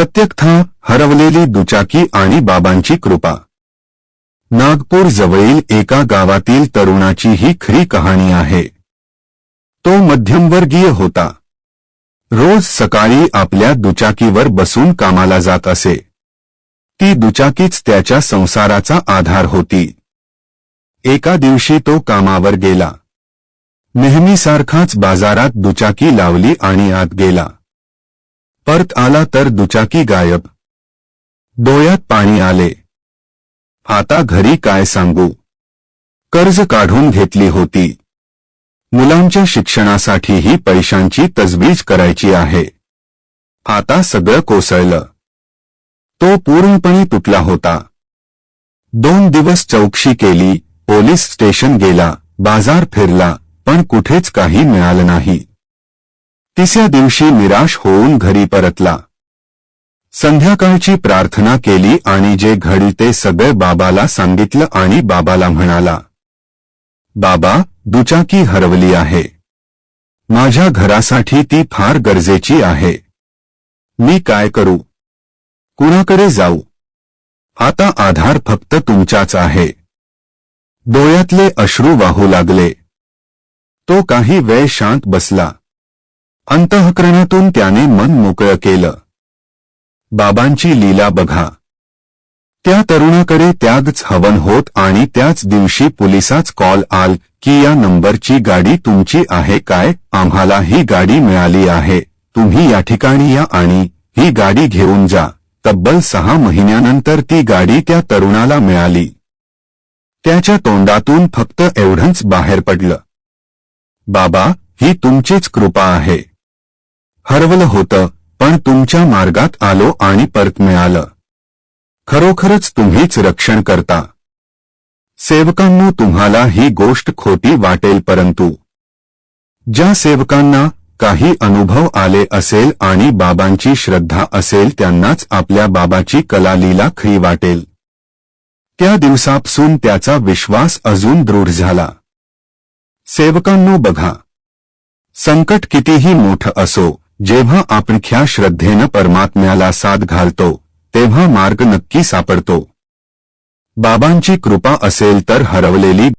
सत्यकथा हरवलेली दुचाकी आणि बाबांची कृपा. नागपूर जवळील एका गावातील तरुणाची ही खरी कहाणी आहे. तो मध्यमवर्गीय होता. रोज सकाळी आपल्या दुचाकीवर बसून कामाला जात असे. ती दुचाकीच त्याच्या संसाराचा आधार होती. एका दिवशी तो कामावर गेला. नेहमीसारखाच बाजारात दुचाकी लावली आणि आत गेला. परत आला तर दुचाकी गायब. डोळ्यात पाणी आले. आता घरी काय सांगू? कर्ज काढून घेतली होती. मुलांच्या शिक्षणासाठीही पैशांची तजवीज करायची आहे. आता सगळं कोसळलं. तो पूर्णपणे तुटला होता. दोन दिवस चौकशी केली पोलीस स्टेशन गेला बाजार फिरला पण कुठेच काही मिळालं नाही. तिसऱ्या दिवशी निराश होऊन घरी परतला. संध्याकाळची प्रार्थना केली आणि जे घडी ते सगळे बाबाला सांगितलं आणि बाबाला म्हणाला बाबा दुचाकी हरवली आहे. माझ्या घरासाठी ती फार गरजेची आहे. मी काय करू? कुणाकडे जाऊ? आता आधार फक्त तुमचाच आहे. डोळ्यातले अश्रू वाहू लागले. तो काही वेळ शांत बसला. अंतःकरणातून त्याने मन मोकळं केलं. बाबांची लीला बघा. त्या तरुणाकडे त्यागच हवन होत आणि त्याच दिवशी पोलिसाच कॉल आल की या नंबरची गाडी तुमची आहे काय? आम्हाला ही गाडी मिळाली आहे. तुम्ही या ठिकाणी या आणि ही गाडी घेऊन जा. तब्बल सहा महिन्यानंतर ती गाडी त्या तरुणाला मिळाली. त्याच्या तोंडातून फक्त एवढंच बाहेर पडलं. बाबा ही तुमचीच कृपा आहे. हरवलं होतं पण तुमच्या मार्गात आलो आणि परत मिळालं. खरोखरच तुम्हीच रक्षण करता. सेवकांनो तुम्हाला ही गोष्ट खोटी वाटेल परंतु. ज्या सेवकांना काही अनुभव आले असेल आणि बाबांची श्रद्धा असेल त्यांनाच आपल्या बाबाची कला लीला खरी वाटेल. त्या दिवसापासून त्याचा विश्वास अजून दृढ झाला. सेवकांनो बघा. संकट कितीही मोठं असो जेव्हा आपण ख्या श्रद्धेनं परमात्म्याला साथ घालतो तेव्हा मार्ग नक्की सापडतो. बाबांची कृपा असेल तर हरवलेली